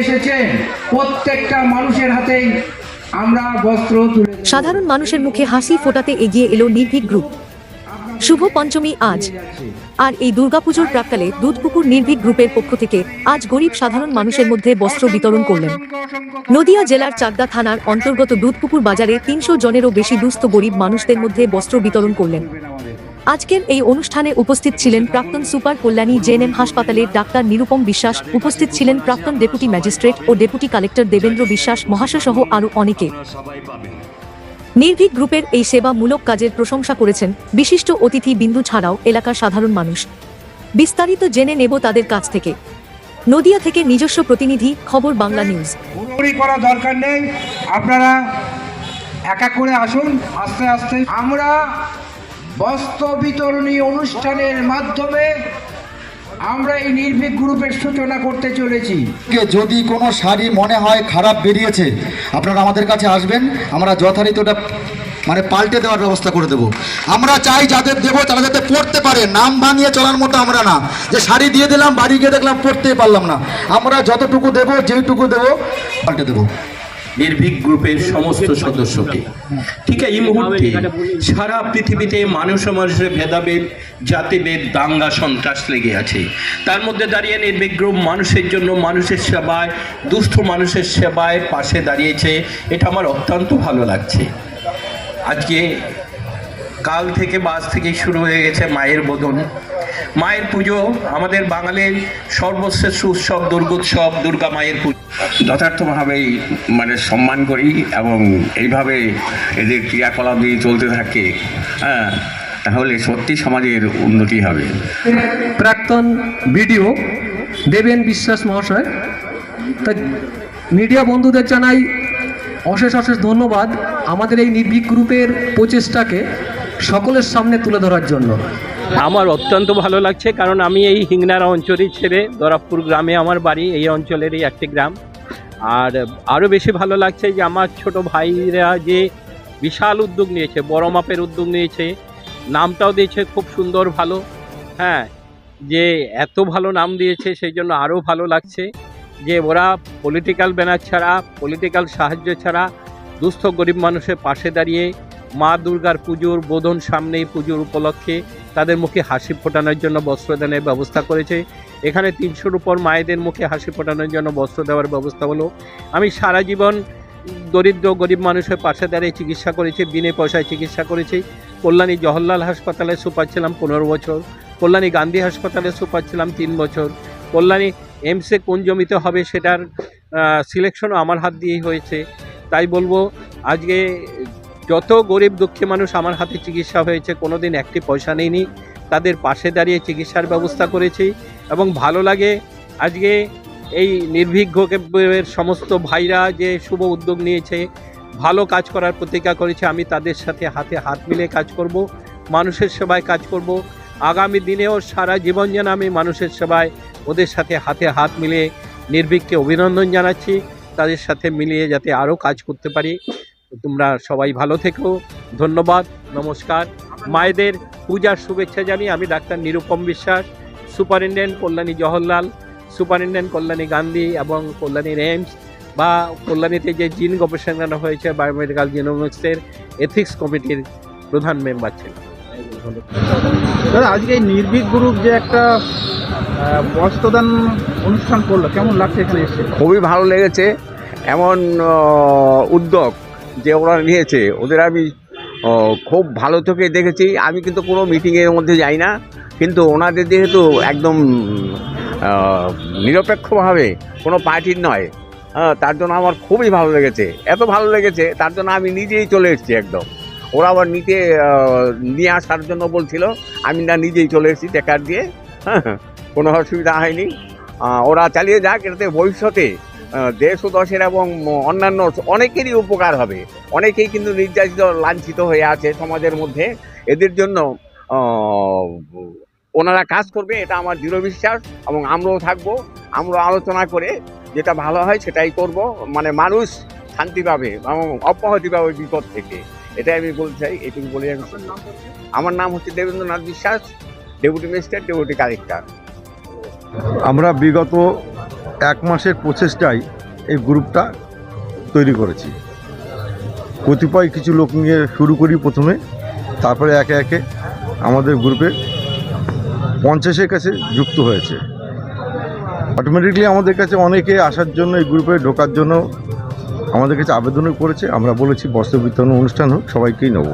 এসেছেন। প্রত্যেকটা মানুষের হাতেই আমরা বস্ত্র তুলে সাধারণ মানুষের মুখে হাসি ফোটাতে এগিয়ে এলো নির্ভীক গ্রুপ। শুভ পঞ্চমী আজ। আর এই দুর্গাপুজোর প্রাক্কালে দুধপুকুর নির্ভীক গ্রুপের পক্ষ থেকে আজ গরিব সাধারণ মানুষের মধ্যে বস্ত্র বিতরণ করলেন। নদিয়া জেলার চাকদা থানার অন্তর্গত দুধপুকুর বাজারে তিনশো জনেরও বেশি দুস্থ গরিব মানুষদের মধ্যে বস্ত্র বিতরণ করলেন। আজকের এই অনুষ্ঠানে উপস্থিত ছিলেন প্রাক্তন সুপার কল্যাণী জেএনএম হাসপাতালের ডাক্তার নিরুপম বিশ্বাস, উপস্থিত ছিলেন প্রাক্তন ডেপুটি ম্যাজিস্ট্রেট ও ডেপুটি কালেক্টর দেবেন্দ্র বিশ্বাস মহাশয় সহ আরও অনেকে। নির্ভীক গ্রুপের এই সেবামূলক কাজের প্রশংসা করেছেন বিশিষ্ট অতিথি বিন্দু ছাড়াও এলাকার সাধারণ মানুষ। বিস্তারিত জেনে নেব তাদের কাছ থেকে। নদিয়া থেকে নিজস্ব প্রতিনিধি, খবর বাংলা নিউজ। করা দরকার নেই। আপনারা এক করে আসুন, আস্তে আস্তে। আমরা বস্ত্র বিতরণী অনুষ্ঠানের মাধ্যমে আমরা এই নির্ভীক গ্রুপের সূচনা করতে চলেছি। যদি কোনো শাড়ি মনে হয় খারাপ বেরিয়েছে, আপনারা আমাদের কাছে আসবেন, আমরা যথারীতি ওটা মানে পাল্টে দেওয়ার ব্যবস্থা করে দেব। আমরা চাই যাদের দেবো তারা যাতে পড়তে পারে, নাম ভাঙিয়ে চলার মতো আমরা না। যে শাড়ি দিয়ে দিলাম, বাড়ি গিয়ে দেখলাম পড়তেই পারলাম না। আমরা যতটুকু দেবো, যেইটুকু দেবো, পাল্টে দেবো। নির্ভীক গ্রুপের সমস্ত সদস্যকে। ঠিক এই মুহূর্তে সারা পৃথিবীতে মানুষ মানুষের ভেদাভেদ, জাতিভেদ, দাঙ্গা, সন্ত্রাস লেগে আছে। তার মধ্যে দাঁড়িয়ে নির্ভীক গ্রুপ মানুষের জন্য মানুষের সেবায়, দুস্থ মানুষের সেবায় পাশে দাঁড়িয়েছে। এটা আমার অত্যন্ত ভালো লাগছে। আজকে কাল থেকে বাস থেকে শুরু হয়ে গেছে মায়ের বোধন। মায়ের পুজো আমাদের বাঙালির সর্বশ্রেষ্ঠ উৎসব দুর্গোৎসব দুর্গা মায়ের পুজো। যথার্থভাবেই মানে সম্মান করি এবং এইভাবে এদের ক্রিয়াকলাপ যদি চলতে থাকে হ্যাঁ তাহলে সত্যি সমাজের উন্নতি হবে। প্রাক্তন বিডিও দেবেন বিশ্বাস মহাশয় তা মিডিয়া বন্ধুদের জানাই অশেষ অশেষ ধন্যবাদ। আমাদের এই নির্ভীক গ্রুপের প্রচেষ্টাকে সকলের সামনে তুলে ধরার জন্য। আমার অত্যন্ত ভালো লাগছে কারণ আমি এই হিংনারা অঞ্চলই ছেড়ে দরাবপুর গ্রামে আমার বাড়ি, এই অঞ্চলেরই একটি গ্রাম। আর আরও বেশি ভালো লাগছে যে আমার ছোট ভাইরা যে বিশাল উদ্যোগ নিয়েছে, বড় মাপের উদ্যোগ নিয়েছে, নামটাও দিয়েছে খুব সুন্দর ভালো। হ্যাঁ যে এত ভালো নাম দিয়েছে সেই জন্য আরও ভালো লাগছে যে ওরা পলিটিক্যাল ব্যানার ছাড়া পলিটিক্যাল সাহায্য ছাড়া দুস্থ গরিব মানুষের পাশে দাঁড়িয়ে মা দুর্গার পুজোর বোধন সামনেই পুজোর উপলক্ষে তাদের মুখে হাসি ফোটানোর জন্য বস্ত্রদানের ব্যবস্থা করেছে। এখানে তিনশোর উপর মায়েদের মুখে হাসি ফোটানোর জন্য বস্ত্র দেওয়ার ব্যবস্থা হলো। আমি সারা জীবন দরিদ্র, গরিব মানুষের পাশে দাঁড়িয়ে চিকিৎসা করেছি, বিনে পয়সায় চিকিৎসা করেছি। কল্যাণী জওহরলাল হাসপাতালে সুপার ছিলাম পনেরো বছর, কল্যাণী গান্ধী হাসপাতালে সুপার ছিলাম তিন বছর। কল্যাণী এমসে কোন জমিতে হবে সেটার সিলেকশনও আমার হাত দিয়েই হয়েছে। তাই বলব, আজকে যত গরিব দুঃখী মানুষ আমার হাতে চিকিৎসা হয়েছে কোনো দিন একটি পয়সা নেইনি। তাদের পাশে দাঁড়িয়ে চিকিৎসার ব্যবস্থা করেছি এবং ভালো লাগে। আজকে এই নির্ভীক গ্রুপের সমস্ত ভাইরা যে শুভ উদ্যোগ নিয়েছে, ভালো কাজ করার প্রতিজ্ঞা করেছে, আমি তাদের সাথে হাতে হাত মিলে কাজ করব, মানুষের সেবায় কাজ করব। আগামী দিনেও সারা জীবন যেন আমি মানুষের সেবায় ওদের সাথে হাতে হাত মিলিয়ে নির্ভীককে অভিনন্দন জানাচ্ছি, তাদের সাথে মিলিয়ে যাতে আরও কাজ করতে পারি। তোমরা সবাই ভালো থেকো। ধন্যবাদ নমস্কার। মায়েদের পূজার শুভেচ্ছা জানি আমি ডাক্তার নিরুপম বিশ্বাস সুপারিনটেন্ডেন্ট কল্যাণী জওহরলাল সুপারিনটেন্ডেন্ট কল্যাণী গান্ধী এবং কল্যাণীর এইমস বা কল্যাণীতে যে জিন গবেষণা হয়েছে বায়োমেডিক্যাল জিনোমিক্সের এথিক্স কমিটির প্রধান মেম্বার ছিলেন। দাদা আজকে এই নির্ভীক গ্রুপ যে একটা বস্ত্রদান অনুষ্ঠান করল কেমন লাগছে এখানে এসে? খুবই ভালো লেগেছে। এমন উদ্যোগ যে ওরা নিয়েছে, ওদের আমি খুব ভালো চোখে দেখেছি। আমি কিন্তু কোনো মিটিংয়ের মধ্যে যাই না। কিন্তু ওনাদের যেহেতু একদম নিরপেক্ষভাবে কোনো পার্টির নয় হ্যাঁ তার জন্য আমার খুবই ভালো লেগেছে। এত ভালো লেগেছে, তার জন্য আমি নিজেই চলে এসেছি একদম। ওরা আবার নিতে নিয়ে আসার জন্য বলছিল, আমি না নিজেই চলে এসেছি টেকার দিয়ে। হ্যাঁ কোনো অসুবিধা হয়নি। ওরা চালিয়ে যাক, এটাতে ভবিষ্যতে দেশ ও দশের এবং অন্যান্য অনেকেরই উপকার হবে। অনেকেই কিন্তু নির্যাতিত লাঞ্ছিত হয়ে আছে সমাজের মধ্যে। এদের জন্য ওনারা কাজ করবে এটা আমার দৃঢ় বিশ্বাস এবং আমরাও থাকব। আমরা আলোচনা করে যেটা ভালো হয় সেটাই করব। মানে মানুষ শান্তি পাবে এবং অব্যাহতি পাবে বিপদ থেকে। এটাই আমি বলতে চাই এটুকু বলে আমি আমার নাম হচ্ছে দেবেন্দ্রনাথ বিশ্বাস ডেপুটি ম্যাজিস্ট্রেট ডেপুটি কালেক্টর। আমরা বিগত এক মাসের প্রচেষ্টায় এই গ্রুপটা তৈরি করেছি। কতিপয় কিছু লোক নিয়ে শুরু করি প্রথমে, তারপরে একে একে আমাদের গ্রুপে পঞ্চাশের কাছে যুক্ত হয়েছে। অটোমেটিকলি আমাদের কাছে অনেকে আসার জন্য এই গ্রুপে ঢোকার জন্য আমাদের কাছে আবেদনও করেছে। আমরা বলেছি, বস্ত্র বিতরণ অনুষ্ঠান হোক, সবাইকেই নেব।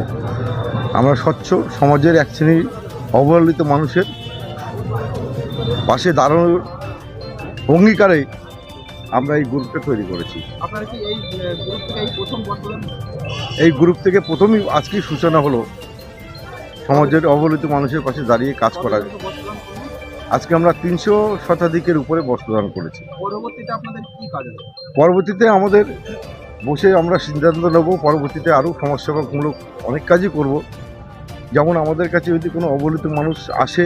আমরা স্বচ্ছ সমাজের এক শ্রেণির অবহেলিত মানুষের পাশে দাঁড়ানোর অঙ্গীকারে আমরা এই গ্রুপটা তৈরি করেছি। এই গ্রুপ থেকে প্রথমেই আজকেই সূচনা হলো সমাজের অবহেলিত মানুষের পাশে দাঁড়িয়ে কাজ করা। আজকে আমরা তিনশো শতাধিকের উপরে বস্ত্রদান করেছি। পরবর্তীতে আমাদের বসে আমরা সিদ্ধান্ত নেব পরবর্তীতে আরও সমাজসেবামূলক অনেক কাজই করব। যেমন আমাদের কাছে যদি কোনো অবহেলিত মানুষ আসে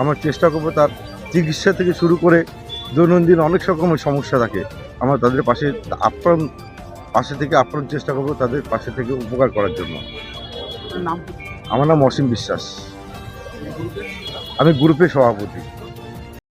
আমরা চেষ্টা করব তার চিকিৎসা থেকে শুরু করে দৈনন্দিন অনেক রকমের সমস্যা থাকে। আমরা তাদের পাশে আপ্রাণ পাশে থেকে আপ্রাণ চেষ্টা করব তাদের পাশে থেকে উপকার করার জন্য? আমার নাম অসীম বিশ্বাস। আমি গ্রুপের সভাপতি।